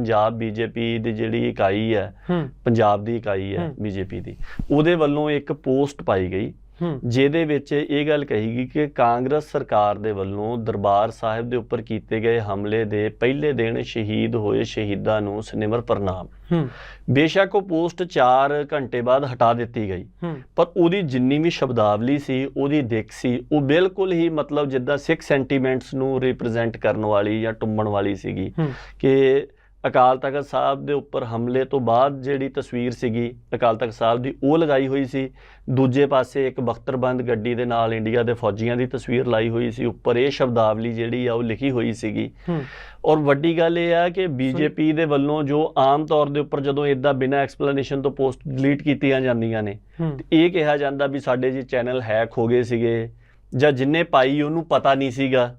Punjab BJP ਦੀ ਜਿਹੜੀ ਇਕਾਈ ਹੈ ਪੰਜਾਬ ਦੀ ਇਕਾਈ ਹੈ। ਬੀਜੇਪੀ ਦੀ। ਉਹਦੇ ਵੱਲੋਂ ਇੱਕ ਪੋਸਟ ਪਾਈ ਗਈ ਜਿਹਦੇ ਵਿੱਚ ਇਹ ਗੱਲ ਕਹੀ ਗਈ ਕਿ ਕਾਂਗਰਸ ਸਰਕਾਰ ਦੇ ਵੱਲੋਂ ਦਰਬਾਰ ਸਾਹਿਬ ਦੇ ਉੱਪਰ ਕੀਤੇ ਗਏ ਹਮਲੇ ਦੇ ਪਹਿਲੇ ਦਿਨ ਸ਼ਹੀਦ ਹੋਏ ਸ਼ਹੀਦਾਂ ਨੂੰ ਸਨਿਮਰ ਪ੍ਰਣਾਮ। ਬੇਸ਼ੱਕ ਉਹ ਪੋਸਟ 4 ਘੰਟੇ ਬਾਅਦ ਹਟਾ ਦਿੱਤੀ ਗਈ। ਪਰ ਉਹਦੀ ਜਿੰਨੀ ਵੀ ਸ਼ਬਦਾਵਲੀ ਸੀ ਉਹਦੀ ਦਿੱਖ ਸੀ ਉਹ ਬਿਲਕੁਲ ਹੀ ਮਤਲਬ ਜਿੱਦਾਂ ਸਿੱਖ ਸੈਂਟੀਮੈਂਟਸ ਨੂੰ ਰਿਪਰੈਜ਼ੈਂਟ ਕਰਨ ਵਾਲੀ ਜਾਂ ਟੁੰਬਣ ਵਾਲੀ ਸੀਗੀ ਕਿ ਅਕਾਲ ਤਖਤ ਸਾਹਿਬ ਦੇ ਉੱਪਰ ਹਮਲੇ ਤੋਂ ਬਾਅਦ ਜਿਹੜੀ ਤਸਵੀਰ ਸੀਗੀ ਅਕਾਲ ਤਖਤ ਸਾਹਿਬ ਦੀ ਉਹ ਲਗਾਈ ਹੋਈ ਸੀ। ਦੂਜੇ ਪਾਸੇ ਇੱਕ ਬਖਤਰਬੰਦ ਗੱਡੀ ਦੇ ਨਾਲ ਇੰਡੀਆ ਦੇ ਫੌਜੀਆਂ ਦੀ ਤਸਵੀਰ ਲਾਈ ਹੋਈ ਸੀ। ਉੱਪਰ ਇਹ ਸ਼ਬਦਾਵਲੀ ਜਿਹੜੀ ਆ ਉਹ ਲਿਖੀ ਹੋਈ ਸੀਗੀ। ਔਰ ਵੱਡੀ ਗੱਲ ਇਹ ਆ ਕਿ ਬੀਜੇਪੀ ਦੇ ਵੱਲੋਂ ਜੋ ਆਮ ਤੌਰ ਦੇ ਉੱਪਰ ਜਦੋਂ ਇਦਾਂ ਬਿਨਾਂ ਐਕਸਪਲੇਨੇਸ਼ਨ ਤੋਂ ਪੋਸਟ ਡਿਲੀਟ ਕੀਤੀਆਂ ਜਾਂਦੀਆਂ ਨੇ ਇਹ ਕਿਹਾ ਜਾਂਦਾ ਵੀ ਸਾਡੇ ਜੀ ਚੈਨਲ ਹੈਕ ਹੋ ਗਏ ਸੀਗੇ ਜਾਂ ਜਿੰਨੇ ਪਾਈ ਉਹਨੂੰ ਪਤਾ ਨਹੀਂ ਸੀਗਾ।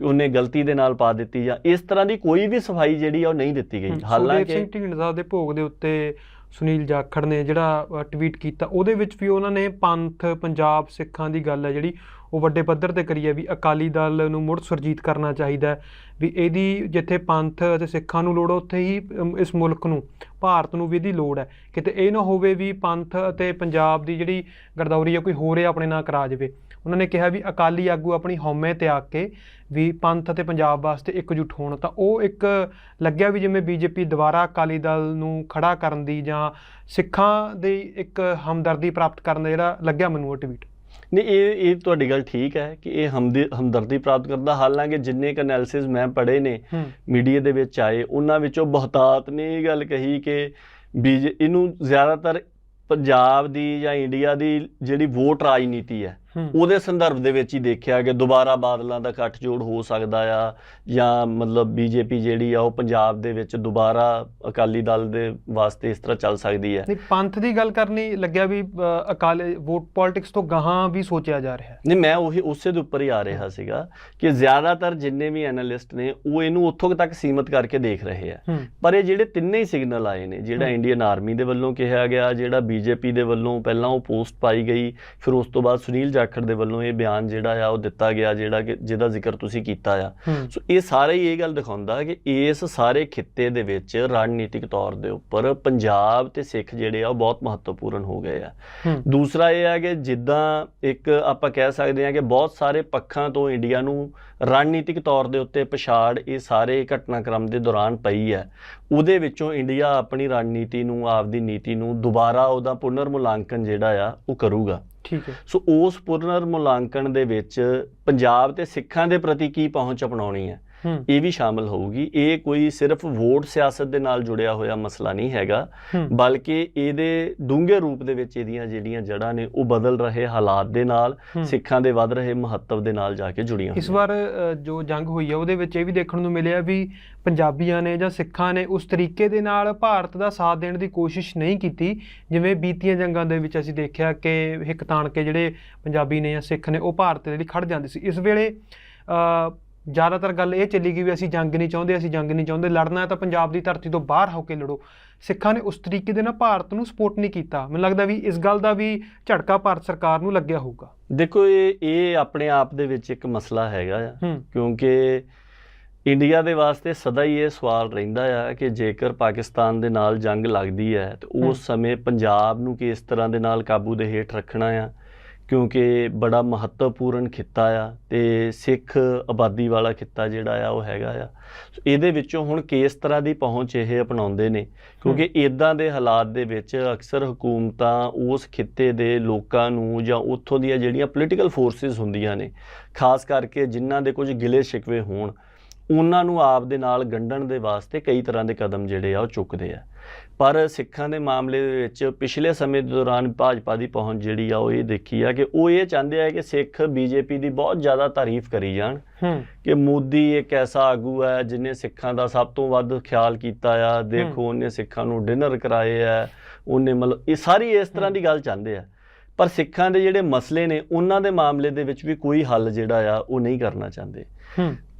ਉਹਨੇ ਗਲਤੀ ਦੇ ਨਾਲ ਪਾ ਦਿੱਤੀ ਜਾਂ ਇਸ ਤਰ੍ਹਾਂ ਦੀ ਕੋਈ ਵੀ ਸਫ਼ਾਈ ਜਿਹੜੀ ਆ ਉਹ ਨਹੀਂ ਦਿੱਤੀ ਗਈ। ਹਾਲਾਂਕਿ ਸਿੰਘ ਢੀਂਡਸਾ ਦੇ ਭੋਗ ਦੇ ਉੱਤੇ ਸੁਨੀਲ ਜਾਖੜ ਨੇ ਜਿਹੜਾ ਟਵੀਟ ਕੀਤਾ ਉਹਦੇ ਵਿੱਚ ਵੀ ਉਹਨਾਂ ਨੇ ਪੰਥ ਪੰਜਾਬ ਸਿੱਖਾਂ ਦੀ ਗੱਲ ਹੈ ਜਿਹੜੀ ਉਹ ਵੱਡੇ ਪੱਧਰ ਤੇ ਕਰੀ ਹੈ ਵੀ ਅਕਾਲੀ ਦਲ ਨੂੰ ਮੁੜ ਸੁਰਜੀਤ ਕਰਨਾ ਚਾਹੀਦਾ ਵੀ ਇਹਦੀ ਜਿੱਥੇ ਪੰਥ ਅਤੇ ਸਿੱਖਾਂ ਨੂੰ ਲੋੜ ਉੱਥੇ ਹੀ ਇਸ ਮੁਲਕ ਨੂੰ ਭਾਰਤ ਨੂੰ ਵੀ ਇਹਦੀ ਲੋੜ ਹੈ। ਕਿਤੇ ਇਹ ਨਾ ਹੋਵੇ ਵੀ ਪੰਥ ਅਤੇ ਪੰਜਾਬ ਦੀ ਜਿਹੜੀ ਗਰਦੌਰੀ ਹੈ ਕੋਈ ਹੋਰ ਹੀ ਆਪਣੇ ਨਾਲ ਕਰਾ ਜਾਵੇ ਉਹਨਾਂ ਨੇ ਕਿਹਾ ਵੀ ਅਕਾਲੀ ਆਗੂ ਆਪਣੀ ਹਉਮੈ ਤਿਆਗ ਕੇ ਵੀ ਪੰਥ ਅਤੇ ਪੰਜਾਬ ਵਾਸਤੇ ਇਕਜੁੱਟ ਹੋਣ। ਤਾਂ ਉਹ ਇੱਕ ਲੱਗਿਆ ਵੀ ਜਿਵੇਂ ਬੀਜੇਪੀ ਦੁਬਾਰਾ ਅਕਾਲੀ ਦਲ ਨੂੰ ਖੜਾ ਕਰਨ ਦੀ ਜਾਂ ਸਿੱਖਾਂ ਦੇ ਇੱਕ ਹਮਦਰਦੀ ਪ੍ਰਾਪਤ ਕਰਨ ਦਾ ਜਿਹੜਾ ਲੱਗਿਆ ਮੈਨੂੰ ਉਹ ਟਵੀਟ। ਨਹੀਂ ਇਹ ਇਹ ਤੁਹਾਡੀ ਗੱਲ ਠੀਕ ਹੈ ਕਿ ਇਹ ਹਮਦੀ ਹਮਦਰਦੀ ਪ੍ਰਾਪਤ ਕਰਦਾ ਹਾਲਾਂਕਿ ਜਿੰਨੇ ਕ ਐਨਾਲਿਸਿਸ ਮੈਂ ਪੜ੍ਹੇ ਨੇ ਮੀਡੀਆ ਦੇ ਵਿੱਚ ਆਏ ਉਹਨਾਂ ਵਿੱਚੋਂ ਬਹੁਤਾਤ ਨੇ ਇਹ ਗੱਲ ਕਹੀ ਕਿ ਬੀਜ ਇਹਨੂੰ ਜ਼ਿਆਦਾਤਰ ਪੰਜਾਬ ਦੀ ਜਾਂ ਇੰਡੀਆ ਦੀ ਜਿਹੜੀ ਵੋਟ ਰਾਜਨੀਤੀ ਹੂੰ ਉਹਦੇ ਸੰਦਰਭ ਦੇ ਵਿੱਚ ਹੀ ਦੇਖਿਆ ਕਿ ਦੁਬਾਰਾ ਬਾਦਲਾਂ ਦਾ ਗੱਠਜੋੜ ਹੋ ਸਕਦਾ ਆ ਜਾਂ ਮਤਲਬ ਬੀਜੇਪੀ ਜਿਹੜੀ ਆ ਉਹ ਪੰਜਾਬ ਦੇ ਵਿੱਚ ਦੁਬਾਰਾ ਅਕਾਲੀ ਦਲ ਦੇ ਵਾਸਤੇ ਇਸ ਤਰ੍ਹਾਂ ਚੱਲ ਸਕਦੀ ਹੈ। ਨਹੀਂ ਪੰਥ ਦੀ ਗੱਲ ਕਰਨੀ ਲੱਗਿਆ ਵੀ ਅਕਾਲੀ ਵੋਟ ਪੋਲਿਟਿਕਸ ਤੋਂ ਗਾਹਾਂ ਵੀ ਸੋਚਿਆ ਜਾ ਰਿਹਾ ਹੈ। ਨਹੀਂ ਮੈਂ ਉਹੀ ਉਸੇ ਦੇ ਉੱਪਰ ਹੀ ਆ ਰਿਹਾ ਸੀਗਾ ਕਿ ਜ਼ਿਆਦਾਤਰ ਜਿੰਨੇ ਵੀ ਐਨਾਲਿਸਟ ਨੇ ਉਹ ਇਹਨੂੰ ਉੱਥੋਂ ਤੱਕ ਸੀਮਤ ਕਰਕੇ ਦੇਖ ਰਹੇ ਆ। ਪਰ ਇਹ ਜਿਹੜੇ ਤਿੰਨੇ ਹੀ ਸਿਗਨਲ ਆਏ ਨੇ ਜਿਹੜਾ। ਇੰਡੀਅਨ ਆਰਮੀ ਦੇ ਵੱਲੋਂ ਕਿਹਾ ਗਿਆ ਜਿਹੜਾ ਬੀਜੇਪੀ ਦੇ ਵੱਲੋਂ ਪਹਿਲਾਂ ਉਹ ਪੋਸਟ ਪਾਈ ਗਈ ਫਿਰ ਉਸ ਤੋਂ ਬਾਅਦ ਸੁਨੀਲ ਜਾਖੜ ਦੇ ਵੱਲੋਂ ਇਹ ਬਿਆਨ ਜਿਹੜਾ ਆ ਉਹ ਦਿੱਤਾ ਗਿਆ ਜਿਹੜਾ ਕਿ ਜਿਹਦਾ ਜ਼ਿਕਰ ਤੁਸੀਂ ਕੀਤਾ ਆ। ਸੋ ਇਹ ਸਾਰੇ ਹੀ ਇਹ ਗੱਲ ਦਿਖਾਉਂਦਾ ਕਿ ਇਸ ਸਾਰੇ ਖਿੱਤੇ ਦੇ ਵਿੱਚ ਰਣਨੀਤਿਕ ਤੌਰ ਦੇ ਉੱਪਰ ਪੰਜਾਬ ਤੇ ਸਿੱਖ ਜਿਹੜੇ ਆ ਉਹ ਬਹੁਤ ਮਹੱਤਵਪੂਰਨ ਹੋ ਗਏ ਆ। ਦੂਸਰਾ ਇਹ ਹੈ ਕਿ ਜਿੱਦਾਂ ਇੱਕ ਆਪਾਂ ਕਹਿ ਸਕਦੇ ਹਾਂ ਕਿ ਬਹੁਤ ਸਾਰੇ ਪੱਖਾਂ ਤੋਂ ਇੰਡੀਆ ਨੂੰ ਰਣਨੀਤਿਕ ਤੌਰ ਦੇ ਉੱਤੇ ਪਛਾੜ ਇਹ ਸਾਰੇ ਘਟਨਾਕ੍ਰਮ ਦੇ ਦੌਰਾਨ ਪਈ ਹੈ ਉਹਦੇ ਵਿੱਚੋਂ ਇੰਡੀਆ ਆਪਣੀ ਰਣਨੀਤੀ ਨੂੰ ਆਪਦੀ ਨੀਤੀ ਨੂੰ ਦੁਬਾਰਾ ਉਹਦਾ ਪੁਨਰ ਮੁਲਾਂਕਣ ਜਿਹੜਾ ਆ ਉਹ ਕਰੂਗਾ। ਠੀਕ ਹੈ। ਸੋ ਉਸ ਪੁਨਰ ਮੁਲਾਂਕਣ ਦੇ ਵਿੱਚ ਪੰਜਾਬ ਤੇ ਸਿੱਖਾਂ ਦੇ ਪ੍ਰਤੀ ਕੀ ਪਹੁੰਚ ਅਪਣਾਉਣੀ ਹੈ? ਇਹ ਵੀ ਸ਼ਾਮਲ ਹੋਊਗੀ। ਇਹ ਕੋਈ ਸਿਰਫ ਵੋਟ ਸਿਆਸਤ ਦੇ ਨਾਲ ਜੁੜਿਆ ਹੋਇਆ ਮਸਲਾ ਨਹੀਂ ਹੈਗਾ। ਬਲਕਿ ਇਹਦੇ ਡੂੰਘੇ ਰੂਪ ਦੇ ਵਿੱਚ ਇਹਦੀਆਂ ਜਿਹੜੀਆਂ ਜੜ੍ਹਾਂ ਨੇ ਉਹ ਬਦਲ ਰਹੇ ਹਾਲਾਤ ਦੇ ਨਾਲ। ਸਿੱਖਾਂ ਦੇ ਵੱਧ ਰਹੇ ਮਹੱਤਵ ਦੇ ਨਾਲ ਜਾ ਕੇ ਜੁੜੀਆਂ ਇਸ ਵਾਰ ਜੋ ਜੰਗ ਹੋਈ ਹੈ ਉਹਦੇ ਵਿੱਚ ਇਹ ਵੀ ਦੇਖਣ ਨੂੰ ਮਿਲਿਆ ਵੀ ਪੰਜਾਬੀਆਂ ਨੇ ਜਾਂ ਸਿੱਖਾਂ ਨੇ ਉਸ ਤਰੀਕੇ ਦੇ ਨਾਲ ਭਾਰਤ ਦਾ ਸਾਥ ਦੇਣ ਦੀ ਕੋਸ਼ਿਸ਼ ਨਹੀਂ ਕੀਤੀ। ਜਿਵੇਂ ਬੀਤੀਆਂ ਜੰਗਾਂ ਦੇ ਵਿੱਚ ਅਸੀਂ ਦੇਖਿਆ ਕਿ ਹਿੱਕ ਤਾਣ ਕੇ ਜਿਹੜੇ ਪੰਜਾਬੀ ਨੇ ਜਾਂ ਸਿੱਖ ਨੇ ਉਹ ਭਾਰਤ ਦੇ ਲਈ ਖੜ ਜਾਂਦੇ ਸੀ। ਇਸ ਵੇਲੇ ਜ਼ਿਆਦਾਤਰ ਗੱਲ ਇਹ ਚੱਲੀ ਗਈ ਵੀ ਅਸੀਂ ਜੰਗ ਨਹੀਂ ਚਾਹੁੰਦੇ ਅਸੀਂ ਜੰਗ ਨਹੀਂ ਚਾਹੁੰਦੇ ਲੜਨਾ ਹੈ ਤਾਂ ਪੰਜਾਬ ਦੀ ਧਰਤੀ ਤੋਂ ਬਾਹਰ ਹੋ ਕੇ ਲੜੋ। ਸਿੱਖਾਂ ਨੇ ਉਸ ਤਰੀਕੇ ਦੇ ਨਾਲ ਭਾਰਤ ਨੂੰ ਸਪੋਰਟ ਨਹੀਂ ਕੀਤਾ। ਮੈਨੂੰ ਲੱਗਦਾ ਵੀ ਇਸ ਗੱਲ ਦਾ ਵੀ ਝਟਕਾ ਭਾਰਤ ਸਰਕਾਰ ਨੂੰ ਲੱਗਿਆ ਹੋਊਗਾ। ਦੇਖੋ ਇਹ ਇਹ ਆਪਣੇ ਆਪ ਦੇ ਵਿੱਚ ਇੱਕ ਮਸਲਾ ਹੈਗਾ ਆ। ਕਿਉਂਕਿ ਇੰਡੀਆ ਦੇ ਵਾਸਤੇ ਸਦਾ ਹੀ ਇਹ ਸਵਾਲ ਰਹਿੰਦਾ ਆ ਕਿ ਜੇਕਰ ਪਾਕਿਸਤਾਨ ਦੇ ਨਾਲ ਜੰਗ ਲੱਗਦੀ ਹੈ ਤੇ। ਉਸ ਸਮੇਂ ਪੰਜਾਬ ਨੂੰ ਕਿਸ ਤਰ੍ਹਾਂ ਦੇ ਨਾਲ ਕਾਬੂ ਦੇ ਹੇਠ ਰੱਖਣਾ ਆ? ਕਿਉਂਕਿ ਬੜਾ ਮਹੱਤਵਪੂਰਨ ਖਿੱਤਾ ਆ ਤੇ ਸਿੱਖ ਆਬਾਦੀ ਵਾਲਾ ਖਿੱਤਾ ਜਿਹੜਾ ਆ ਉਹ ਹੈਗਾ ਆ। ਇਹਦੇ ਵਿੱਚੋਂ ਹੁਣ ਕਿਸ ਤਰ੍ਹਾਂ ਦੀ ਪਹੁੰਚ ਇਹ ਅਪਣਾਉਂਦੇ ਨੇ? ਕਿਉਂਕਿ ਇਦਾਂ ਦੇ ਹਾਲਾਤ ਦੇ ਵਿੱਚ ਅਕਸਰ ਹਕੂਮਤਾਂ ਉਸ ਖਿੱਤੇ ਦੇ ਲੋਕਾਂ ਨੂੰ ਜਾਂ ਉੱਥੋਂ ਦੀਆਂ ਜਿਹੜੀਆਂ ਪੋਲੀਟੀਕਲ ਫੋਰਸਿਸ ਹੁੰਦੀਆਂ ਨੇ ਖਾਸ ਕਰਕੇ ਜਿਨ੍ਹਾਂ ਦੇ ਕੁਝ ਗਿਲੇ ਸ਼ਿਕਵੇ ਹੋਣ ਉਹਨਾਂ ਨੂੰ ਆਪ ਦੇ ਨਾਲ ਗੰਢਣ ਦੇ ਵਾਸਤੇ ਕਈ ਤਰ੍ਹਾਂ ਦੇ ਕਦਮ ਜਿਹੜੇ ਆ ਉਹ ਚੁੱਕਦੇ ਆ। ਪਰ ਸਿੱਖਾਂ ਦੇ ਮਾਮਲੇ ਦੇ ਵਿੱਚ ਪਿਛਲੇ ਸਮੇਂ ਦੇ ਦੌਰਾਨ ਭਾਜਪਾ ਦੀ ਪਹੁੰਚ ਜਿਹੜੀ ਆ ਉਹ ਇਹ ਦੇਖੀ ਆ ਕਿ ਉਹ ਇਹ ਚਾਹੁੰਦੇ ਆ ਕਿ ਸਿੱਖ ਬੀਜੇਪੀ ਦੀ ਬਹੁਤ ਜ਼ਿਆਦਾ ਤਾਰੀਫ ਕਰੀ ਜਾਣ। ਕਿ ਮੋਦੀ ਇੱਕ ਐਸਾ ਆਗੂ ਹੈ ਜਿਨੇ ਸਿੱਖਾਂ ਦਾ ਸਭ ਤੋਂ ਵੱਧ ਖਿਆਲ ਕੀਤਾ ਆ। ਦੇਖੋ ਉਹਨੇ ਸਿੱਖਾਂ ਨੂੰ ਡਿਨਰ ਕਰਾਏ ਆ। ਉਹਨੇ ਮਤਲਬ ਇਹ ਸਾਰੀ ਇਸ ਤਰ੍ਹਾਂ ਦੀ ਗੱਲ ਚਾਹੁੰਦੇ ਆ। ਪਰ ਸਿੱਖਾਂ ਦੇ ਜਿਹੜੇ ਮਸਲੇ ਨੇ ਉਹਨਾਂ ਦੇ ਮਾਮਲੇ ਦੇ ਵਿੱਚ ਵੀ ਕੋਈ ਹੱਲ ਜਿਹੜਾ ਆ ਉਹ ਨਹੀਂ ਕਰਨਾ ਚਾਹੁੰਦੇ।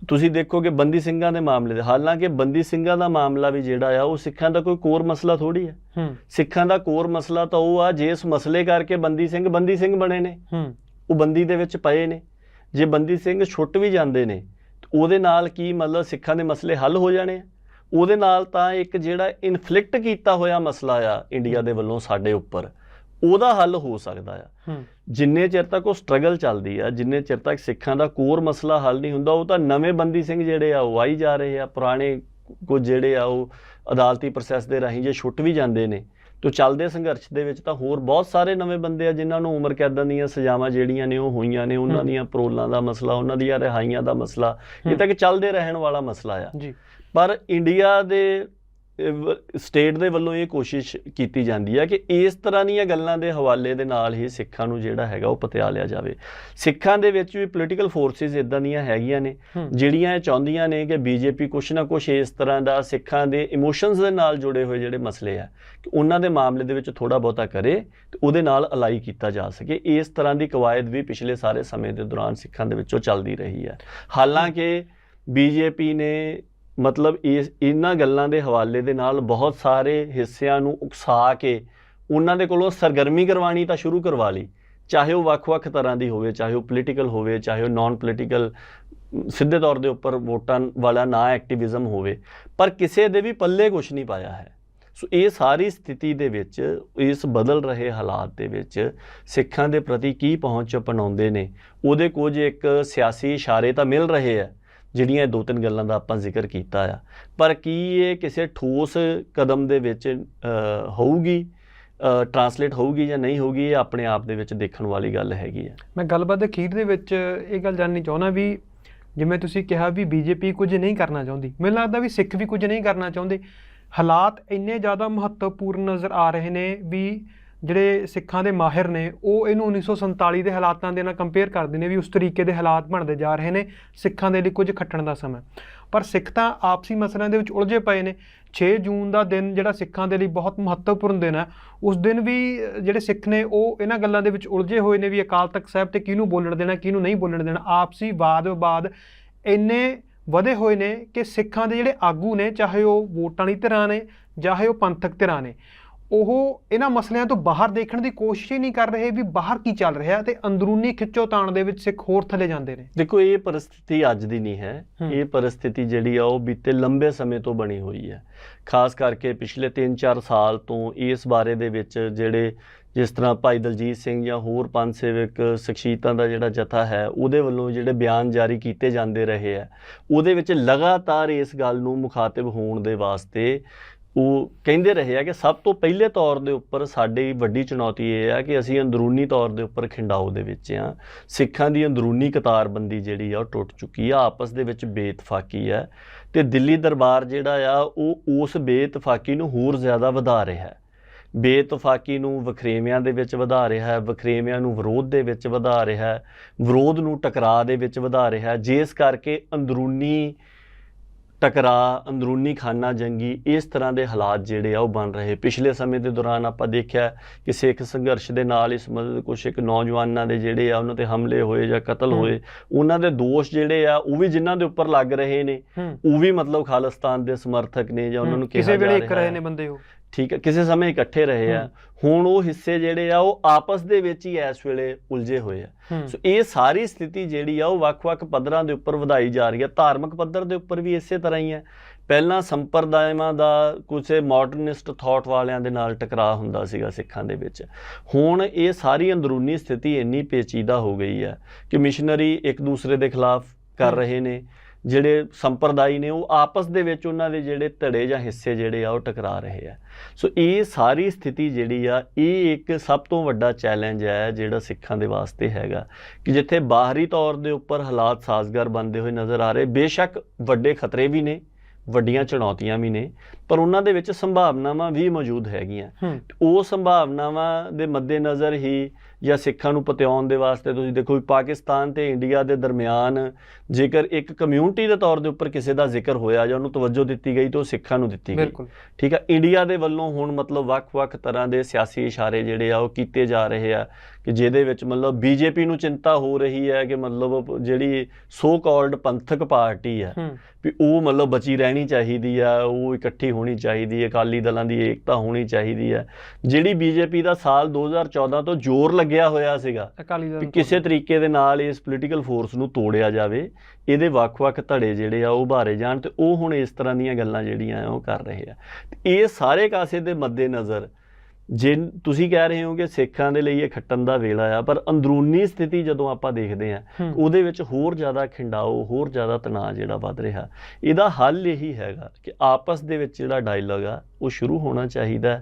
ਤੁਸੀਂ ਦੇਖੋਗੇ ਬੰਦੀ ਸਿੰਘਾਂ ਦੇ ਮਾਮਲੇ ਦੇ ਹਾਲਾਂਕਿ ਬੰਦੀ ਸਿੰਘਾਂ ਦਾ ਮਾਮਲਾ ਵੀ ਜਿਹੜਾ ਆ ਉਹ ਸਿੱਖਾਂ ਦਾ ਕੋਈ ਕੋਰ ਮਸਲਾ ਥੋੜੀ ਹੈ ਹੂੰ। ਸਿੱਖਾਂ ਦਾ ਕੋਰ ਮਸਲਾ ਤਾਂ ਉਹ ਆ ਜੇ ਇਸ ਮਸਲੇ ਕਰਕੇ ਬੰਦੀ ਸਿੰਘ ਬੰਦੀ ਸਿੰਘ ਬਣੇ ਨੇ। ਉਹ ਬੰਦੀ ਦੇ ਵਿੱਚ ਪਏ ਨੇ। ਜੇ ਬੰਦੀ ਸਿੰਘ ਛੁੱਟ ਵੀ ਜਾਂਦੇ ਨੇ ਉਹਦੇ ਨਾਲ ਕੀ ਮਤਲਬ ਸਿੱਖਾਂ ਦੇ ਮਸਲੇ ਹੱਲ ਹੋ ਜਾਣੇ ਆ? ਉਹਦੇ ਨਾਲ ਤਾਂ ਇੱਕ ਜਿਹੜਾ ਇਨਫਲਿਕਟ ਕੀਤਾ ਹੋਇਆ ਮਸਲਾ ਆ ਇੰਡੀਆ ਦੇ ਵੱਲੋਂ ਸਾਡੇ ਉੱਪਰ ਉਹਦਾ ਹੱਲ ਹੋ ਸਕਦਾ ਆ। ਜਿੰਨੇ ਚਿਰ ਤੱਕ ਉਹ ਸਟਰਗਲ ਚੱਲਦੀ ਆ ਜਿੰਨੇ ਚਿਰ ਤੱਕ ਸਿੱਖਾਂ ਦਾ ਕੋਰ ਮਸਲਾ ਹੱਲ ਨਹੀਂ ਹੁੰਦਾ ਉਹ ਤਾਂ ਨਵੇਂ ਬੰਦੀ ਸਿੰਘ ਜਿਹੜੇ ਆ ਉਹ ਆਈ ਜਾ ਰਹੇ ਆ ਪੁਰਾਣੇ ਕੁਝ ਜਿਹੜੇ ਆ ਉਹ ਅਦਾਲਤੀ ਪ੍ਰੋਸੈਸ ਦੇ ਰਾਹੀਂ ਜੇ ਛੁੱਟ ਵੀ ਜਾਂਦੇ ਨੇ ਤੋ ਚੱਲਦੇ ਸੰਘਰਸ਼ ਦੇ ਵਿੱਚ ਤਾਂ ਹੋਰ ਬਹੁਤ ਸਾਰੇ ਨਵੇਂ ਬੰਦੇ ਆ ਜਿਨ੍ਹਾਂ ਨੂੰ ਉਮਰ ਕੈਦਾਂ ਦੀਆਂ ਸਜ਼ਾਵਾਂ ਜਿਹੜੀਆਂ ਨੇ ਉਹ ਹੋਈਆਂ ਨੇ ਉਹਨਾਂ। ਦੀਆਂ ਪਰੋਲਾਂ ਦਾ ਮਸਲਾ ਉਹਨਾਂ ਦੀਆਂ ਰਿਹਾਈਆਂ ਦਾ ਮਸਲਾ ਇਹ। ਤਾਂ ਕਿ ਚੱਲਦੇ ਰਹਿਣ ਵਾਲਾ ਮਸਲਾ ਆ ਜੀ ਪਰ ਇੰਡੀਆ ਦੇ ਸਟੇਟ ਦੇ ਵੱਲੋਂ ਇਹ ਕੋਸ਼ਿਸ਼ ਕੀਤੀ ਜਾਂਦੀ ਹੈ ਕਿ ਇਸ ਤਰ੍ਹਾਂ ਦੀਆਂ ਗੱਲਾਂ ਦੇ ਹਵਾਲੇ ਦੇ ਨਾਲ ਹੀ ਸਿੱਖਾਂ ਨੂੰ ਜਿਹੜਾ ਹੈਗਾ ਉਹ ਪਤਿਆ ਲਿਆ ਜਾਵੇ। ਸਿੱਖਾਂ ਦੇ ਵਿੱਚ ਵੀ ਪੋਲੀਟੀਕਲ ਫੋਰਸਿਸ ਇਦਾਂ ਦੀਆਂ ਹੈਗੀਆਂ ਨੇ ਜਿਹੜੀਆਂ ਇਹ ਚਾਹੁੰਦੀਆਂ ਨੇ ਕਿ ਬੀਜੇਪੀ ਕੁਛ ਨਾ ਕੁਛ ਇਸ ਤਰ੍ਹਾਂ ਦਾ ਸਿੱਖਾਂ ਦੇ ਇਮੋਸ਼ਨਸ ਦੇ ਨਾਲ ਜੁੜੇ ਹੋਏ ਜਿਹੜੇ ਮਸਲੇ ਆ ਕਿ ਉਹਨਾਂ ਦੇ ਮਾਮਲੇ ਦੇ ਵਿੱਚ ਥੋੜਾ ਬਹੁਤਾ ਕਰੇ ਤੇ ਉਹਦੇ ਨਾਲ ਅਲਾਈ ਕੀਤਾ ਜਾ ਸਕੇ। ਇਸ ਤਰ੍ਹਾਂ ਦੀ ਕਵਾਇਦ ਵੀ ਪਿਛਲੇ ਸਾਰੇ ਸਮੇਂ ਦੇ ਦੌਰਾਨ ਸਿੱਖਾਂ ਦੇ ਵਿੱਚੋਂ ਚੱਲਦੀ ਰਹੀ ਹੈ ਹਾਲਾਂਕਿ ਬੀਜੇਪੀ ਨੇ ਮਤਲਬ ਇਸ, ਇਹਨਾਂ ਗੱਲਾਂ ਦੇ ਹਵਾਲੇ ਦੇ ਨਾਲ ਬਹੁਤ ਸਾਰੇ ਹਿੱਸਿਆਂ ਨੂੰ ਉਕਸਾ ਕੇ ਉਹਨਾਂ ਦੇ ਕੋਲੋਂ ਸਰਗਰਮੀ ਕਰਵਾਣੀ ਤਾਂ ਸ਼ੁਰੂ ਕਰਵਾ ਲਈ। ਚਾਹੇ ਉਹ ਵੱਖ-ਵੱਖ ਤਰ੍ਹਾਂ ਦੀ ਹੋਵੇ, ਚਾਹੇ ਉਹ ਪੋਲੀਟੀਕਲ ਹੋਵੇ, ਚਾਹੇ ਉਹ ਨਾਨ ਪੋਲੀਟੀਕਲ ਸਿੱਧੇ ਤੌਰ ਦੇ ਉੱਪਰ ਵੋਟਾਂ ਵਾਲਾ ਨਾ ਐਕਟਿਵਿਜ਼ਮ ਹੋਵੇ, ਪਰ ਕਿਸੇ ਦੇ ਵੀ ਪੱਲੇ ਕੁਝ ਨਹੀਂ ਪਾਇਆ ਹੈ। ਸੋ ਇਹ ਸਾਰੀ ਸਥਿਤੀ ਦੇ ਵਿੱਚ, ਇਸ ਬਦਲ ਰਹੇ ਹਾਲਾਤ ਦੇ ਵਿੱਚ ਸਿੱਖਾਂ ਦੇ ਪ੍ਰਤੀ ਕੀ ਪਹੁੰਚ ਅਪਣਾਉਂਦੇ ਨੇ, ਉਹਦੇ ਕੁਝ ਇੱਕ ਸਿਆਸੀ ਇਸ਼ਾਰੇ ਤਾਂ ਮਿਲ ਰਹੇ ਆ ਜਿਹੜੀਆਂ ਇਹ ਦੋ ਤਿੰਨ ਗੱਲਾਂ ਦਾ ਆਪਾਂ ਜ਼ਿਕਰ ਕੀਤਾ ਆ। ਪਰ ਕੀ ਇਹ ਕਿਸੇ ਠੋਸ ਕਦਮ ਦੇ ਵਿੱਚ ਹੋਊਗੀ ਟਰਾਂਸਲੇਟ ਹੋਊਗੀ ਜਾਂ ਨਹੀਂ ਹੋਊਗੀ, ਇਹ ਆਪਣੇ ਆਪ ਦੇ ਵਿੱਚ ਦੇਖਣ ਵਾਲੀ ਗੱਲ ਹੈਗੀ ਆ। ਮੈਂ ਗੱਲਬਾਤ ਦੇ ਅਖੀਰ ਦੇ ਵਿੱਚ ਇਹ ਗੱਲ ਜਾਣਨੀ ਚਾਹੁੰਦਾ ਵੀ ਜਿਵੇਂ ਤੁਸੀਂ ਕਿਹਾ ਵੀ ਬੀਜੇਪੀ ਕੁਝ ਨਹੀਂ ਕਰਨਾ ਚਾਹੁੰਦੀ। ਮੈਨੂੰ ਲੱਗਦਾ ਵੀ ਸਿੱਖ ਵੀ ਕੁਝ ਨਹੀਂ ਕਰਨਾ ਚਾਹੁੰਦੇ। ਹਾਲਾਤ ਇੰਨੇ ਜ਼ਿਆਦਾ ਮਹੱਤਵਪੂਰਨ ਨਜ਼ਰ ਆ ਰਹੇ ਨੇ ਵੀ ਜਿਹੜੇ ਸਿੱਖਾਂ ਦੇ ਮਾਹਿਰ ਨੇ, ਉਹ ਇਹਨੂੰ 1947 ਦੇ ਹਾਲਾਤਾਂ ਦੇ ਨਾਲ ਕੰਪੇਅਰ ਕਰਦੇ ਨੇ ਵੀ ਉਸ ਤਰੀਕੇ ਦੇ ਹਾਲਾਤ ਬਣਦੇ ਜਾ ਰਹੇ ਨੇ, ਸਿੱਖਾਂ ਦੇ ਲਈ ਕੁਝ ਖੱਟਣ ਦਾ ਸਮਾਂ। ਪਰ ਸਿੱਖ ਤਾਂ ਆਪਸੀ ਮਸਲਿਆਂ ਦੇ ਵਿੱਚ ਉਲਝੇ ਪਏ ਨੇ। 6 ਜੂਨ ਦਾ ਦਿਨ ਜਿਹੜਾ ਸਿੱਖਾਂ ਦੇ ਲਈ ਬਹੁਤ ਮਹੱਤਵਪੂਰਨ ਦਿਨ ਹੈ ਉਸ ਦਿਨ ਵੀ ਜਿਹੜੇ ਸਿੱਖ ਨੇ, ਉਹ ਇਹਨਾਂ ਗੱਲਾਂ ਦੇ ਵਿੱਚ ਉਲਝੇ ਹੋਏ ਨੇ ਵੀ ਅਕਾਲ ਤਖਤ ਸਾਹਿਬ ਤੇ ਕਿਹਨੂੰ ਬੋਲਣ ਦੇਣਾ, ਕਿਹਨੂੰ ਨਹੀਂ ਬੋਲਣ ਦੇਣਾ। ਆਪਸੀ ਵਾਦ-ਵਿਵਾਦ ਇੰਨੇ ਵਧੇ ਹੋਏ ਨੇ ਕਿ ਸਿੱਖਾਂ ਦੇ ਜਿਹੜੇ ਆਗੂ ਨੇ, ਚਾਹੇ ਉਹ ਵੋਟਾਂ ਦੀ ਧਿਰਾਂ ਨੇ, ਚਾਹੇ ਉਹ ਪੰਥਕ ਧਿਰਾਂ ਨੇ ਉਹ ਇਹਨਾਂ ਮਸਲਿਆਂ ਤੋਂ ਬਾਹਰ ਦੇਖਣ ਦੀ ਕੋਸ਼ਿਸ਼ ਹੀ ਨਹੀਂ ਕਰ ਰਹੇ ਵੀ ਬਾਹਰ ਕੀ ਚੱਲ ਰਿਹਾ ਤੇ ਅੰਦਰੂਨੀ ਖਿੱਚੋਤਾਣ ਦੇ ਵਿੱਚ ਸਿੱਖ ਹੋਰ ਥੱਲੇ ਜਾਂਦੇ ਨੇ। ਦੇਖੋ ਇਹ ਪਰਿਸਥਿਤੀ ਅੱਜ ਦੀ ਨਹੀਂ ਹੈ। ਇਹ ਪਰਿਸਥਿਤੀ ਜਿਹੜੀ ਆ ਉਹ ਬੀਤੇ ਲੰਬੇ ਸਮੇਂ ਤੋਂ ਬਣੀ ਹੋਈ ਹੈ। ਖਾਸ ਕਰਕੇ ਪਿਛਲੇ 3-4 ਸਾਲ ਤੋਂ ਇਸ ਬਾਰੇ ਦੇ ਵਿੱਚ ਜਿਹੜੇ ਜਿਸ ਤਰ੍ਹਾਂ ਭਾਈ ਦਲਜੀਤ ਸਿੰਘ ਜਾਂ ਹੋਰ ਪੰਜ ਸੇਵਕ ਸ਼ਖਸੀਅਤਾਂ ਦਾ ਜਿਹੜਾ ਜਥਾ ਹੈ ਉਹਦੇ ਵੱਲੋਂ ਜਿਹੜੇ ਬਿਆਨ ਜਾਰੀ ਕੀਤੇ ਜਾਂਦੇ ਰਹੇ ਆ ਉਹਦੇ ਵਿੱਚ ਲਗਾਤਾਰ ਇਸ ਗੱਲ ਨੂੰ ਮੁਖਾਤਿਬ ਹੋਣ ਦੇ ਵਾਸਤੇ ਉਹ ਕਹਿੰਦੇ ਰਹੇ ਆ ਕਿ ਸਭ ਤੋਂ ਪਹਿਲੇ ਤੌਰ ਦੇ ਉੱਪਰ ਸਾਡੀ ਵੱਡੀ ਚੁਣੌਤੀ ਇਹ ਆ ਕਿ ਅਸੀਂ ਅੰਦਰੂਨੀ ਤੌਰ ਦੇ ਉੱਪਰ ਖਿੰਡਾਓ ਦੇ ਵਿੱਚ ਆ। ਸਿੱਖਾਂ ਦੀ ਅੰਦਰੂਨੀ ਕਤਾਰਬੰਦੀ ਜਿਹੜੀ ਆ ਉਹ ਟੁੱਟ ਚੁੱਕੀ ਆ, ਆਪਸ ਦੇ ਵਿੱਚ ਬੇਤਫਾਕੀ ਆ। ਤੇ ਦਿੱਲੀ ਦਰਬਾਰ ਜਿਹੜਾ ਆ, ਉਹ ਉਸ ਬੇਤਫਾਕੀ ਨੂੰ ਹੋਰ ਜ਼ਿਆਦਾ ਵਧਾ ਰਿਹਾ ਹੈ। ਬੇਇਤਫਾਕੀ ਨੂੰ ਵਖਰੇਵਿਆਂ ਦੇ ਵਿੱਚ ਵਧਾ ਰਿਹਾ ਹੈ, ਵਖਰੇਵਿਆਂ ਨੂੰ ਵਿਰੋਧ ਦੇ ਵਿੱਚ ਵਧਾ ਰਿਹਾ ਹੈ, ਵਿਰੋਧ ਨੂੰ ਟਕਰਾਅ ਦੇ ਵਿੱਚ ਵਧਾ ਰਿਹਾ ਹੈ। ਜਿਸ ਕਰਕੇ ਅੰਦਰੂਨੀ ਟਕਰਾਅ ਅੰਦਰੂਨੀ ਖਾਨਾ ਜੰਗੀ ਇਸ ਤਰ੍ਹਾਂ ਦੇ ਹਾਲਾਤ ਜਿਹੜੇ ਆ ਉਹ ਬਣ ਰਹੇ ਪਿਛਲੇ ਸਮੇਂ ਦੇ ਦੌਰਾਨ ਆਪਾਂ ਦੇਖਿਆ ਕਿ ਸਿੱਖ ਸੰਘਰਸ਼ ਦੇ ਨਾਲ ਇਸ ਮਦਦ ਕੁਛ ਇੱਕ ਨੌਜਵਾਨਾਂ ਦੇ ਜਿਹੜੇ ਆ ਉਹਨਾਂ ਤੇ ਹਮਲੇ ਹੋਏ ਜਾਂ ਕਤਲ। ਹੋਏ ਉਹਨਾਂ ਦੇ ਦੋਸ਼ ਜਿਹੜੇ ਆ ਉਹ ਵੀ ਜਿਨ੍ਹਾਂ ਦੇ ਉੱਪਰ ਲੱਗ ਰਹੇ ਨੇ ਉਹ ਵੀ ਮਤਲਬ ਖਾਲਿਸਤਾਨ ਦੇ ਸਮਰਥਕ ਨੇ ਜਾਂ ਉਹਨਾਂ ਨੂੰ ਕਿਹਾ ਕਿਸੇ ਵੇਲੇ ਇੱਕ ਰਿਹਾ। ਨੇ ਬੰਦੇ ਉਹ ਠੀਕ ਹੈ ਕਿਸੇ ਸਮੇਂ ਇਕੱਠੇ ਰਹੇ ਆ। ਹੁਣ ਉਹ ਹਿੱਸੇ ਜਿਹੜੇ ਆ ਉਹ ਆਪਸ ਦੇ ਵਿੱਚ ਹੀ ਇਸ ਵੇਲੇ ਉਲਝੇ ਹੋਏ ਆ। ਸੋ ਇਹ ਸਾਰੀ ਸਥਿਤੀ ਜਿਹੜੀ ਆ ਉਹ ਵੱਖ-ਵੱਖ ਪੱਧਰਾਂ ਦੇ ਉੱਪਰ ਵਧਾਈ ਜਾ ਰਹੀ ਹੈ ਧਾਰਮਿਕ ਪੱਧਰ ਦੇ ਉੱਪਰ ਵੀ ਇਸੇ ਤਰ੍ਹਾਂ ਹੀ ਹੈ ਪਹਿਲਾਂ ਸੰਪਰਦਾਇਆਂ ਦਾ ਕੁਝ ਮਾਡਰਨਿਸਟ ਥਾਟ ਵਾਲਿਆਂ ਦੇ ਨਾਲ ਟਕਰਾਅ ਹੁੰਦਾ ਸੀਗਾ ਸਿੱਖਾਂ ਦੇ ਵਿੱਚ। ਹੁਣ ਇਹ ਸਾਰੀ ਅੰਦਰੂਨੀ ਸਥਿਤੀ ਇੰਨੀ ਪੇਚੀਦਾ ਹੋ ਗਈ ਹੈ ਕਿ ਮਿਸ਼ਨਰੀ ਇੱਕ ਦੂਸਰੇ ਦੇ ਖਿਲਾਫ ਕਰ। ਰਹੇ ਨੇ। ਜਿਹੜੇ ਸੰਪਰਦਾਇ ਨੇ ਉਹ ਆਪਸ ਦੇ ਵਿੱਚ ਉਹਨਾਂ ਦੇ ਜਿਹੜੇ ਧੜੇ ਜਾਂ ਹਿੱਸੇ ਜਿਹੜੇ ਆ ਉਹ ਟਕਰਾ ਰਹੇ ਆ। ਸੋ ਇਹ ਸਾਰੀ ਸਥਿਤੀ ਜਿਹੜੀ ਆ, ਇਹ ਇੱਕ ਸਭ ਤੋਂ ਵੱਡਾ ਚੈਲੰਜ ਹੈ ਜਿਹੜਾ ਸਿੱਖਾਂ ਦੇ ਵਾਸਤੇ ਹੈਗਾ ਕਿ ਜਿੱਥੇ ਬਾਹਰੀ ਤੌਰ ਦੇ ਉੱਪਰ ਹਾਲਾਤ ਸਾਜ਼ਗਾਰ ਬਣਦੇ ਹੋਏ ਨਜ਼ਰ ਆ ਰਹੇ, ਬੇਸ਼ੱਕ ਵੱਡੇ ਖਤਰੇ ਵੀ ਨੇ, ਵੱਡੀਆਂ ਚੁਣੌਤੀਆਂ ਵੀ ਨੇ ਪਰ ਉਹਨਾਂ ਦੇ ਵਿੱਚ ਸੰਭਾਵਨਾਵਾਂ ਵੀ ਮੌਜੂਦ ਹੈਗੀਆਂ। ਉਹ ਸੰਭਾਵਨਾਵਾਂ ਦੇ ਮੱਦੇਨਜ਼ਰ ਹੀ ਜਾਂ ਸਿੱਖਾਂ ਨੂੰ ਪਤਿਆਉਣ ਦੇ ਵਾਸਤੇ ਤੁਸੀਂ ਦੇਖੋ ਵੀ ਪਾਕਿਸਤਾਨ ਤੇ ਇੰਡੀਆ ਦੇ ਦਰਮਿਆਨ ਜੇਕਰ ਇੱਕ ਕਮਿਊਨਿਟੀ ਦੇ ਤੌਰ ਦੇ ਉੱਪਰ ਕਿਸੇ ਦਾ ਜ਼ਿਕਰ ਹੋਇਆ ਜਾਂ ਉਹਨੂੰ ਤਵੱਜੋ ਦਿੱਤੀ ਗਈ ਤਾਂ ਉਹ ਸਿੱਖਾਂ ਨੂੰ ਦਿੱਤੀ ਗਈ। ਠੀਕ ਹੈ ਇੰਡੀਆ ਦੇ ਵੱਲੋਂ ਹੁਣ ਮਤਲਬ ਵੱਖ-ਵੱਖ ਤਰ੍ਹਾਂ ਦੇ ਸਿਆਸੀ ਇਸ਼ਾਰੇ ਜਿਹੜੇ ਆ ਉਹ ਕੀਤੇ ਜਾ ਰਹੇ ਆ ਕਿ ਜਿਹਦੇ ਵਿੱਚ ਮਤਲਬ ਬੀਜੇਪੀ ਨੂੰ ਚਿੰਤਾ ਹੋ ਰਹੀ ਹੈ ਕਿ ਮਤਲਬ ਜਿਹੜੀ ਸੋ ਕਾਲਡ ਪੰਥਕ ਪਾਰਟੀ ਹੂੰ। ਵੀ ਉਹ ਮਤਲਬ ਬਚੀ ਰਹਿਣੀ ਚਾਹੀਦੀ ਆ ਉਹ ਇਕੱਠੀ ਹੋਣੀ ਚਾਹੀਦੀ ਹੈ ਅਕਾਲੀ ਦਲਾਂ ਦੀ ਏਕਤਾ ਹੋਣੀ ਚਾਹੀਦੀ ਹੈ। ਜਿਹੜੀ ਬੀਜੇਪੀ ਦਾ ਸਾਲ 2014 ਤੋਂ ਜ਼ੋਰ ਲੱਗਿਆ ਹੋਇਆ ਸੀਗਾ ਅਕਾਲੀ ਦਲ ਕਿਸੇ ਤਰੀਕੇ ਦੇ ਨਾਲ ਇਸ ਪੋਲੀਟੀਕਲ ਫੋਰਸ ਨੂੰ ਤੋੜਿਆ ਜਾਵੇ ਇਹਦੇ ਵੱਖ-ਵੱਖ ਧੜੇ ਜਿਹੜੇ ਆ ਉਹ ਉਭਾਰੇ ਜਾਣ ਤੇ ਉਹ ਹੁਣ ਇਸ ਤਰ੍ਹਾਂ ਦੀਆਂ ਗੱਲਾਂ ਜਿਹੜੀਆਂ ਆ ਉਹ ਕਰ ਰਹੇ ਆ। ਇਹ ਸਾਰੇ ਕਾਸੇ ਦੇ ਮੱਦੇਨਜ਼ਰ ਜੇ ਤੁਸੀਂ ਕਹਿ ਰਹੇ ਹੋ ਕਿ ਸਿੱਖਾਂ ਦੇ ਲਈ ਇਹ ਖੱਟਣ ਦਾ ਵੇਲਾ ਆ ਪਰ ਅੰਦਰੂਨੀ ਸਥਿਤੀ ਜਦੋਂ ਆਪਾਂ ਦੇਖਦੇ ਆ। ਉਹਦੇ ਵਿੱਚ ਹੋਰ ਜ਼ਿਆਦਾ ਖਿੰਡਾਓ ਹੋਰ ਜ਼ਿਆਦਾ ਤਣਾਅ ਜਿਹੜਾ ਵੱਧ ਰਿਹਾ ਇਹਦਾ ਹੱਲ ਇਹੀ ਹੈਗਾ ਕਿ ਆਪਸ ਦੇ ਵਿੱਚ ਜਿਹੜਾ ਡਾਇਲੌਗ ਆ ਉਹ ਸ਼ੁਰੂ ਹੋਣਾ ਚਾਹੀਦਾ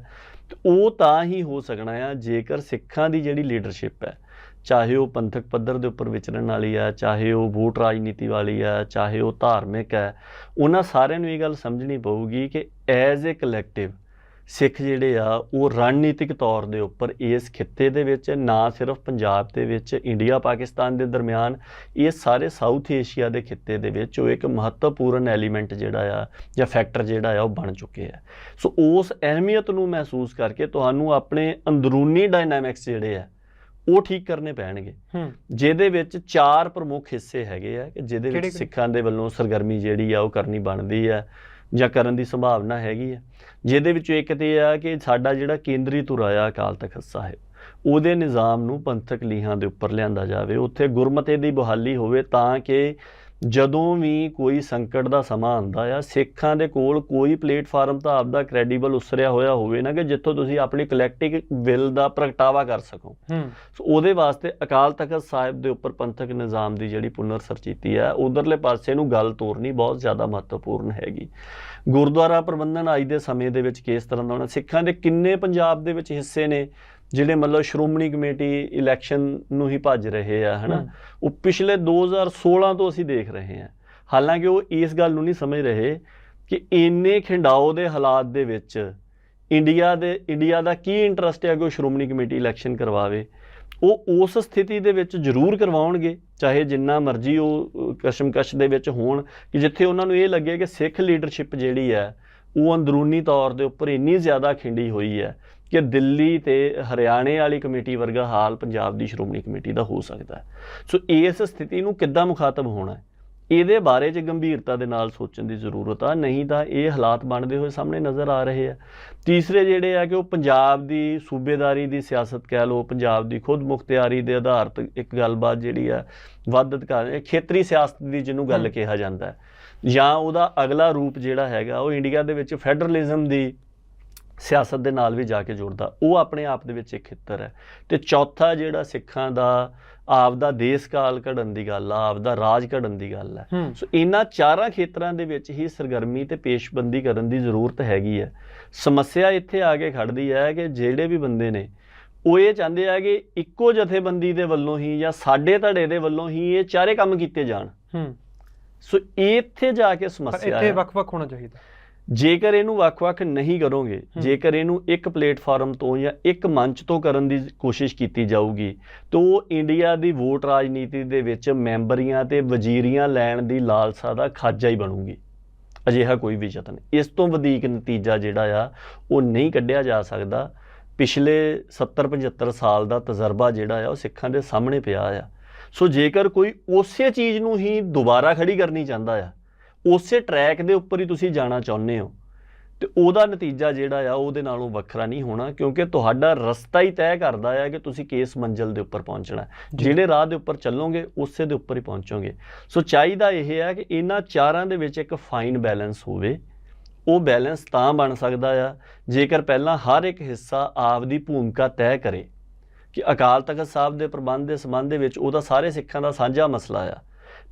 ਉਹ ਤਾਂ ਹੀ ਹੋ ਸਕਣਾ ਆ ਜੇਕਰ ਸਿੱਖਾਂ ਦੀ ਜਿਹੜੀ ਲੀਡਰਸ਼ਿਪ ਹੈ ਚਾਹੇ ਉਹ ਪੰਥਕ ਪੱਧਰ ਦੇ ਉੱਪਰ ਵਿਚਰਨ ਵਾਲੀ ਆ ਚਾਹੇ ਉਹ ਵੋਟ ਰਾਜਨੀਤੀ ਵਾਲੀ ਆ ਚਾਹੇ ਉਹ ਧਾਰਮਿਕ ਹੈ ਉਹਨਾਂ ਸਾਰਿਆਂ ਨੂੰ ਇਹ ਗੱਲ ਸਮਝਣੀ ਪਊਗੀ ਕਿ ਐਜ਼ ਅ ਕਲੈਕਟਿਵ ਸਿੱਖ ਜਿਹੜੇ ਆ ਉਹ ਰਣਨੀਤਿਕ ਤੌਰ ਦੇ ਉੱਪਰ ਇਸ ਖਿੱਤੇ ਦੇ ਵਿੱਚ ਨਾ ਸਿਰਫ ਪੰਜਾਬ ਦੇ ਵਿੱਚ ਇੰਡੀਆ ਪਾਕਿਸਤਾਨ ਦੇ ਦਰਮਿਆਨ ਇਹ ਸਾਰੇ ਸਾਊਥ ਏਸ਼ੀਆ ਦੇ ਖਿੱਤੇ ਦੇ ਵਿੱਚ ਉਹ ਇੱਕ ਮਹੱਤਵਪੂਰਨ ਐਲੀਮੈਂਟ ਜਿਹੜਾ ਆ ਜਾਂ ਫੈਕਟਰ ਜਿਹੜਾ ਆ ਉਹ ਬਣ ਚੁੱਕੇ ਆ। ਸੋ ਉਸ ਅਹਿਮੀਅਤ ਨੂੰ ਮਹਿਸੂਸ ਕਰਕੇ ਤੁਹਾਨੂੰ ਆਪਣੇ ਅੰਦਰੂਨੀ ਡਾਇਨਾਮਿਕਸ ਜਿਹੜੇ ਆ ਉਹ ਠੀਕ ਕਰਨੇ ਪੈਣਗੇ। ਜਿਹਦੇ ਵਿੱਚ ਚਾਰ ਪ੍ਰਮੁੱਖ ਹਿੱਸੇ ਹੈਗੇ ਆ ਕਿ ਜਿਹਦੇ ਵਿੱਚ? ਸਿੱਖਾਂ ਦੇ ਵੱਲੋਂ ਸਰਗਰਮੀ ਜਿਹੜੀ ਆ ਉਹ ਕਰਨੀ ਬਣਦੀ ਆ। ਜਾਂ ਕਰਨ ਦੀ ਸੰਭਾਵਨਾ ਹੈਗੀ ਹੈ ਜਿਹਦੇ ਵਿੱਚੋਂ ਇੱਕ ਤੇ ਇਹ ਆ ਕਿ ਸਾਡਾ ਜਿਹੜਾ ਕੇਂਦਰੀ ਧੁਰਾ ਆ, ਅਕਾਲ ਤਖਤ ਸਾਹਿਬ, ਉਹਦੇ ਨਿਜ਼ਾਮ ਨੂੰ ਪੰਥਕ ਲੀਹਾਂ ਦੇ ਉੱਪਰ ਲਿਆਂਦਾ ਜਾਵੇ, ਉੱਥੇ ਗੁਰਮਤੇ ਦੀ ਬਹਾਲੀ ਹੋਵੇ ਤਾਂ ਕਿ ਜਦੋਂ ਵੀ ਕੋਈ ਸੰਕਟ ਦਾ ਸਮਾਂ ਆਉਂਦਾ ਆ ਸਿੱਖਾਂ ਦੇ ਕੋਲ ਕੋਈ ਪਲੇਟਫਾਰਮ ਤਾਂ ਆਪਦਾ ਕ੍ਰੈਡੀਬਲ ਉਸਰਿਆ ਹੋਇਆ ਹੋਵੇ ਨਾ ਕਿ ਜਿੱਥੋਂ ਤੁਸੀਂ ਆਪਣੀ ਕਲੈਕਟਿਵ ਵਿਲ ਦਾ ਪ੍ਰਗਟਾਵਾ ਕਰ ਸਕੋ। ਸੋ ਉਹਦੇ ਵਾਸਤੇ ਅਕਾਲ ਤਖਤ ਸਾਹਿਬ ਦੇ ਉੱਪਰ ਪੰਥਕ ਨਿਜ਼ਾਮ ਦੀ ਜਿਹੜੀ ਪੁਨਰ ਸਰਚੀਤੀ ਹੈ ਉਧਰਲੇ ਪਾਸੇ ਨੂੰ ਗੱਲ ਤੋਰਨੀ ਬਹੁਤ ਜ਼ਿਆਦਾ ਮਹੱਤਵਪੂਰਨ ਹੈਗੀ। ਗੁਰਦੁਆਰਾ ਪ੍ਰਬੰਧਨ ਅੱਜ ਦੇ ਸਮੇਂ ਦੇ ਵਿੱਚ ਕਿਸ ਤਰ੍ਹਾਂ ਦਾ ਹੋਣਾ। ਸਿੱਖਾਂ ਦੇ ਕਿੰਨੇ ਪੰਜਾਬ ਦੇ ਵਿੱਚ ਹਿੱਸੇ ਨੇ ਜਿਹੜੇ ਮਤਲਬ ਸ਼੍ਰੋਮਣੀ ਕਮੇਟੀ ਇਲੈਕਸ਼ਨ ਨੂੰ ਹੀ ਭੱਜ ਰਹੇ ਆ ਹਨਾ। ਉਹ ਪਿਛਲੇ 2016 ਤੋਂ ਅਸੀਂ ਦੇਖ ਰਹੇ ਹਾਂ। ਹਾਲਾਂਕਿ ਉਹ ਇਸ ਗੱਲ ਨੂੰ ਨਹੀਂ ਸਮਝ ਰਹੇ ਕਿ ਇੰਨੇ ਖਿੰਡਾਓ ਦੇ ਹਾਲਾਤ ਦੇ ਵਿੱਚ ਇੰਡੀਆ ਦੇ ਇੰਡੀਆ ਦਾ ਕੀ ਇੰਟਰਸਟ ਹੈ ਕਿ ਉਹ ਸ਼੍ਰੋਮਣੀ ਕਮੇਟੀ ਇਲੈਕਸ਼ਨ ਕਰਵਾਵੇ। ਉਹ ਉਸ ਸਥਿਤੀ ਦੇ ਵਿੱਚ ਜ਼ਰੂਰ ਕਰਵਾਉਣਗੇ, ਚਾਹੇ ਜਿੰਨਾ ਮਰਜ਼ੀ ਉਹ ਕਸ਼ਮਕਸ਼ ਦੇ ਵਿੱਚ ਹੋਣ, ਕਿ ਜਿੱਥੇ ਉਹਨਾਂ ਨੂੰ ਇਹ ਲੱਗੇ ਕਿ ਸਿੱਖ ਲੀਡਰਸ਼ਿਪ ਜਿਹੜੀ ਹੈ, ਉਹ ਅੰਦਰੂਨੀ ਤੌਰ ਦੇ ਉੱਪਰ ਇੰਨੀ ਜ਼ਿਆਦਾ ਖਿੰਡੀ ਹੋਈ ਹੈ ਕਿ ਦਿੱਲੀ ਤੇ ਹਰਿਆਣੇ ਵਾਲੀ ਕਮੇਟੀ ਵਰਗਾ ਹਾਲ ਪੰਜਾਬ ਦੀ ਸ਼੍ਰੋਮਣੀ ਕਮੇਟੀ ਦਾ ਹੋ ਸਕਦਾ ਸੋ ਇਸ ਸਥਿਤੀ ਨੂੰ ਕਿੱਦਾਂ ਮੁਖਾਤਬ ਹੋਣਾ ਹੈ? ਇਹਦੇ ਬਾਰੇ 'ਚ ਗੰਭੀਰਤਾ ਦੇ ਨਾਲ ਸੋਚਣ ਦੀ ਜ਼ਰੂਰਤ ਆ ਨਹੀਂ ਤਾਂ ਇਹ ਹਾਲਾਤ ਬਣਦੇ ਹੋਏ ਸਾਹਮਣੇ ਨਜ਼ਰ ਆ ਰਹੇ ਆ ਤੀਸਰੇ ਜਿਹੜੇ ਆ ਕਿ ਉਹ ਪੰਜਾਬ ਦੀ ਸੂਬੇਦਾਰੀ ਦੀ ਸਿਆਸਤ ਕਹਿ ਲਓ ਪੰਜਾਬ ਦੀ ਖੁਦ ਮੁਖਤਿਆਰੀ ਦੇ ਆਧਾਰਿਤ ਇੱਕ ਗੱਲਬਾਤ ਜਿਹੜੀ ਆ ਵੱਧ ਅਧਿਕਾਰ ਖੇਤਰੀ ਸਿਆਸਤ ਦੀ ਜਿਹਨੂੰ ਗੱਲ। ਕਿਹਾ ਜਾਂਦਾ ਹੈ ਜਾਂ ਉਹਦਾ ਅਗਲਾ ਰੂਪ ਜਿਹੜਾ ਹੈਗਾ ਉਹ ਇੰਡੀਆ ਦੇ ਵਿੱਚ ਫੈਡਰਲਿਜ਼ਮ ਦੀ ਸਿਆਸਤ ਦੇ ਨਾਲ ਵੀ ਜਾ ਕੇ ਜੁੜਦਾ। ਉਹ ਆਪਣੇ ਆਪ ਦੇ ਵਿੱਚ ਇੱਕ ਖੇਤਰ ਹੈ। ਤੇ ਚੌਥਾ ਜਿਹੜਾ ਸਿੱਖਾਂ ਦਾ ਆਪਦਾ ਦੇਸ਼ ਕਾਲ ਘੜਨ ਦੀ ਗੱਲ ਆ ਆਪਦਾ ਰਾਜ ਘੜਨ ਦੀ ਗੱਲ ਹੈ। ਸੋ ਇਹਨਾਂ ਚਾਰਾਂ ਖੇਤਰਾਂ ਦੇ ਵਿੱਚ ਹੀ ਸਰਗਰਮੀ ਤੇ ਪੇਸ਼ਬੰਦੀ ਕਰਨ ਦੀ ਜ਼ਰੂਰਤ ਹੈਗੀ ਹੈ। ਸਮੱਸਿਆ ਇੱਥੇ ਆ ਕੇ ਖੜਦੀ ਹੈ ਕਿ ਜਿਹੜੇ ਵੀ ਬੰਦੇ ਨੇ ਉਹ ਇਹ ਚਾਹੁੰਦੇ ਆ ਕਿ ਇੱਕੋ ਜਥੇਬੰਦੀ ਦੇ ਵੱਲੋਂ ਹੀ ਜਾਂ ਸਾਡੇ ਧੜੇ ਦੇ ਵੱਲੋਂ ਹੀ ਇਹ ਚਾਰੇ ਕੰਮ ਕੀਤੇ ਜਾਣ। ਹੂੰ। ਸੋ ਇੱਥੇ ਜਾ ਕੇ ਸਮੱਸਿਆ ਇੱਥੇ ਹੈ। ਵੱਖ-ਵੱਖ ਹੋਣਾ ਚਾਹੀਦਾ। ਜੇਕਰ ਇਹਨੂੰ ਵੱਖ-ਵੱਖ ਨਹੀਂ ਕਰੋਗੇ। ਜੇਕਰ ਇਹਨੂੰ ਇੱਕ ਪਲੇਟਫਾਰਮ ਤੋਂ ਜਾਂ ਇੱਕ ਮੰਚ ਤੋਂ ਕਰਨ ਦੀ ਕੋਸ਼ਿਸ਼ ਕੀਤੀ ਜਾਊਗੀ ਤਾਂ ਉਹ ਇੰਡੀਆ ਦੀ ਵੋਟ ਰਾਜਨੀਤੀ ਦੇ ਵਿੱਚ ਮੈਂਬਰੀਆਂ ਤੇ ਵਜ਼ੀਰੀਆਂ ਲੈਣ ਦੀ ਲਾਲਸਾ ਦਾ ਖਾਜਾ ਹੀ ਬਣੂਗੀ। ਅਜਿਹਾ ਕੋਈ ਵੀ ਯਤਨ ਇਸ ਤੋਂ ਵਧੇਕ ਨਤੀਜਾ ਜਿਹੜਾ ਆ ਉਹ ਨਹੀਂ ਕੱਢਿਆ ਜਾ ਸਕਦਾ। ਪਿਛਲੇ 70 75 ਸਾਲ ਦਾ ਤਜਰਬਾ ਜਿਹੜਾ ਆ ਉਹ ਸਿੱਖਾਂ ਦੇ ਸਾਹਮਣੇ ਪਿਆ ਆ। ਸੋ ਜੇਕਰ ਕੋਈ ਉਸੇ ਚੀਜ਼ ਨੂੰ ਹੀ ਦੁਬਾਰਾ ਖੜੀ ਕਰਨੀ ਚਾਹੁੰਦਾ ਆ ਉਸੇ ਟਰੈਕ ਦੇ ਉੱਪਰ ਹੀ ਤੁਸੀਂ ਜਾਣਾ ਚਾਹੁੰਦੇ ਹੋ। ਤੇ ਉਹਦਾ ਨਤੀਜਾ ਜਿਹੜਾ ਆ ਉਹਦੇ ਨਾਲੋਂ ਵੱਖਰਾ ਨਹੀਂ ਹੋਣਾ ਕਿਉਂਕਿ ਤੁਹਾਡਾ ਰਸਤਾ ਹੀ ਤੈਅ ਕਰਦਾ ਆ ਕਿ ਤੁਸੀਂ ਕਿਸ ਮੰਜ਼ਿਲ ਦੇ ਉੱਪਰ ਪਹੁੰਚਣਾ। ਜਿਹੜੇ ਰਾਹ ਦੇ ਉੱਪਰ ਚੱਲੋਗੇ ਉਸੇ ਦੇ ਉੱਪਰ ਹੀ ਪਹੁੰਚੋਗੇ। ਸੋ ਚਾਹੀਦਾ ਇਹ ਹੈ ਕਿ ਇਹਨਾਂ ਚਾਰਾਂ ਦੇ ਵਿੱਚ ਇੱਕ ਫਾਈਨ ਬੈਲੈਂਸ ਹੋਵੇ। ਉਹ ਬੈਲੈਂਸ ਤਾਂ ਬਣ ਸਕਦਾ ਆ ਜੇਕਰ ਪਹਿਲਾਂ ਹਰ ਇੱਕ ਹਿੱਸਾ ਆਪਦੀ ਭੂਮਿਕਾ ਤੈਅ ਕਰੇ। ਕਿ ਅਕਾਲ ਤਖਤ ਸਾਹਿਬ ਦੇ ਪ੍ਰਬੰਧ ਦੇ ਸੰਬੰਧ ਦੇ ਵਿੱਚ ਉਹਦਾ ਸਾਰੇ ਸਿੱਖਾਂ ਦਾ ਸਾਂਝਾ ਮਸਲਾ ਆ।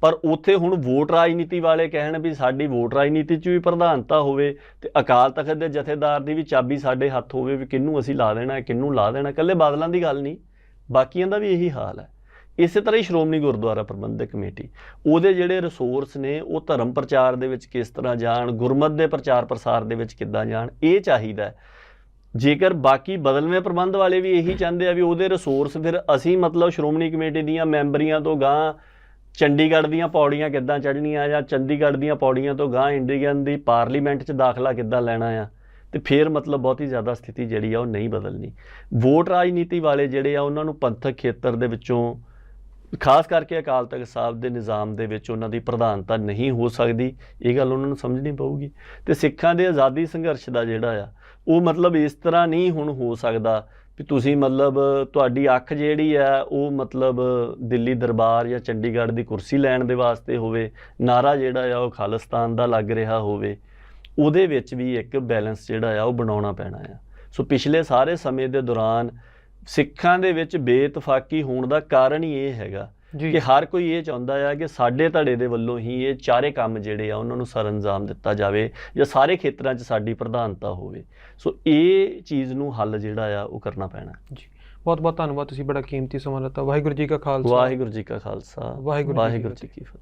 ਪਰ ਉੱਥੇ ਹੁਣ ਵੋਟ ਰਾਜਨੀਤੀ ਵਾਲੇ ਕਹਿਣ ਵੀ ਸਾਡੀ ਵੋਟ ਰਾਜਨੀਤੀ 'ਚ ਵੀ ਪ੍ਰਧਾਨਤਾ ਹੋਵੇ ਤੇ ਅਕਾਲ ਤਖਤ ਦੇ ਜਥੇਦਾਰ ਦੀ ਵੀ ਚਾਬੀ ਸਾਡੇ ਹੱਥ ਹੋਵੇ ਵੀ ਕਿਹਨੂੰ ਅਸੀਂ ਲਾ ਦੇਣਾ, ਕਿਹਨੂੰ ਲਾ ਦੇਣਾ, ਇਕੱਲੇ ਬਾਦਲਾਂ ਦੀ ਗੱਲ ਨਹੀਂ। ਬਾਕੀਆਂ ਦਾ ਵੀ ਇਹੀ ਹਾਲ ਹੈ। ਇਸੇ ਤਰ੍ਹਾਂ ਹੀ ਸ਼੍ਰੋਮਣੀ ਗੁਰਦੁਆਰਾ ਪ੍ਰਬੰਧਕ ਕਮੇਟੀ, ਉਹਦੇ ਜਿਹੜੇ ਰਿਸੋਰਸ ਨੇ, ਉਹ ਧਰਮ ਪ੍ਰਚਾਰ ਦੇ ਵਿੱਚ ਕਿਸ ਤਰ੍ਹਾਂ ਜਾਣ, ਗੁਰਮਤ ਦੇ ਪ੍ਰਚਾਰ ਪ੍ਰਸਾਰ ਦੇ ਵਿੱਚ ਕਿੱਦਾਂ ਜਾਣ, ਇਹ ਚਾਹੀਦਾ ਜੇਕਰ ਬਾਕੀ ਬਦਲਵੇਂ ਪ੍ਰਬੰਧ ਵਾਲੇ ਵੀ ਇਹੀ ਚਾਹੁੰਦੇ ਆ ਵੀ ਉਹਦੇ ਰਿਸੋਰਸ ਫਿਰ ਅਸੀਂ ਮਤਲਬ ਸ਼੍ਰੋਮਣੀ ਕਮੇਟੀ ਦੀਆਂ ਮੈਂਬਰੀਆਂ ਤੋਂ ਗਾਂ ਚੰਡੀਗੜ੍ਹ ਦੀਆਂ ਪੌੜੀਆਂ ਕਿੱਦਾਂ ਚੜ੍ਹਨੀਆਂ ਜਾਂ ਚੰਡੀਗੜ੍ਹ ਦੀਆਂ ਪੌੜੀਆਂ ਤੋਂ ਗਾਂ ਇੰਡੀਅਨ ਦੀ ਪਾਰਲੀਮੈਂਟ 'ਚ ਦਾਖਲਾ ਕਿੱਦਾਂ ਲੈਣਾ ਆ? ਤੇ ਫਿਰ ਮਤਲਬ ਬਹੁਤੀ ਜ਼ਿਆਦਾ ਸਥਿਤੀ ਜਿਹੜੀ ਆ ਉਹ ਨਹੀਂ ਬਦਲਣੀ। ਵੋਟ ਰਾਜਨੀਤੀ ਵਾਲੇ ਜਿਹੜੇ ਆ ਉਹਨਾਂ ਨੂੰ ਪੰਥਕ ਖੇਤਰ ਦੇ ਵਿੱਚੋਂ, ਖਾਸ ਕਰਕੇ ਅਕਾਲ ਤਖਤ ਸਾਹਿਬ ਦੇ ਨਿਜ਼ਾਮ ਦੇ ਵਿੱਚ ਉਹਨਾਂ ਦੀ ਪ੍ਰਧਾਨਤਾ ਨਹੀਂ ਹੋ ਸਕਦੀ, ਇਹ ਗੱਲ ਉਹਨਾਂ ਨੂੰ ਸਮਝਣੀ ਪਊਗੀ। ਤੇ ਸਿੱਖਾਂ ਦੇ ਆਜ਼ਾਦੀ ਸੰਘਰਸ਼ ਦਾ ਜਿਹੜਾ ਆ, ਉਹ ਮਤਲਬ ਇਸ ਤਰ੍ਹਾਂ ਨਹੀਂ ਹੁਣ ਹੋ ਸਕਦਾ ਵੀ ਤੁਸੀਂ ਮਤਲਬ ਤੁਹਾਡੀ ਅੱਖ ਜਿਹੜੀ ਆ ਉਹ ਮਤਲਬ ਦਿੱਲੀ ਦਰਬਾਰ ਜਾਂ ਚੰਡੀਗੜ੍ਹ ਦੀ ਕੁਰਸੀ ਲੈਣ ਦੇ ਵਾਸਤੇ ਹੋਵੇ, ਨਾਰਾ ਜਿਹੜਾ ਆ ਉਹ ਖਾਲਿਸਤਾਨ ਦਾ ਲੱਗ ਰਿਹਾ ਹੋਵੇ, ਉਹਦੇ ਵਿੱਚ ਵੀ ਇੱਕ ਬੈਲੈਂਸ ਜਿਹੜਾ ਆ ਉਹ ਬਣਾਉਣਾ ਪੈਣਾ ਆ। ਸੋ ਪਿਛਲੇ ਸਾਰੇ ਸਮੇਂ ਦੇ ਦੌਰਾਨ ਸਿੱਖਾਂ ਦੇ ਵਿੱਚ ਬੇਤਫਾਕੀ ਹੋਣ ਦਾ ਕਾਰਨ ਹੀ ਇਹ ਹੈਗਾ ਕਿ ਹਰ ਕੋਈ ਇਹ ਚਾਹੁੰਦਾ ਆ ਕਿ ਸਾਡੇ ਧੜੇ ਦੇ ਵੱਲੋਂ ਹੀ ਇਹ ਚਾਰੇ ਕੰਮ ਜਿਹੜੇ ਆ ਉਹਨਾਂ ਨੂੰ ਸਰਅੰਜਾਮ ਦਿੱਤਾ ਜਾਵੇ ਜਾਂ ਸਾਰੇ ਖੇਤਰਾਂ 'ਚ ਸਾਡੀ ਪ੍ਰਧਾਨਤਾ ਹੋਵੇ। ਸੋ ਇਹ ਚੀਜ਼ ਨੂੰ ਹੱਲ ਜਿਹੜਾ ਆ ਉਹ ਕਰਨਾ ਪੈਣਾ। ਜੀ। ਬਹੁਤ ਬਹੁਤ ਧੰਨਵਾਦ ਤੁਸੀਂ ਬੜਾ ਕੀਮਤੀ ਸਮਾਂ ਦਿੱਤਾ। ਵਾਹਿਗੁਰੂ ਜੀ ਕਾ ਖਾਲਸਾ। ਵਾਹਿਗੁਰੂ ਜੀ ਕਾ ਖਾਲਸਾ। ਵਾਹਿਗੁਰੂ ਜੀ ਕੀ ਫਤਿਹ।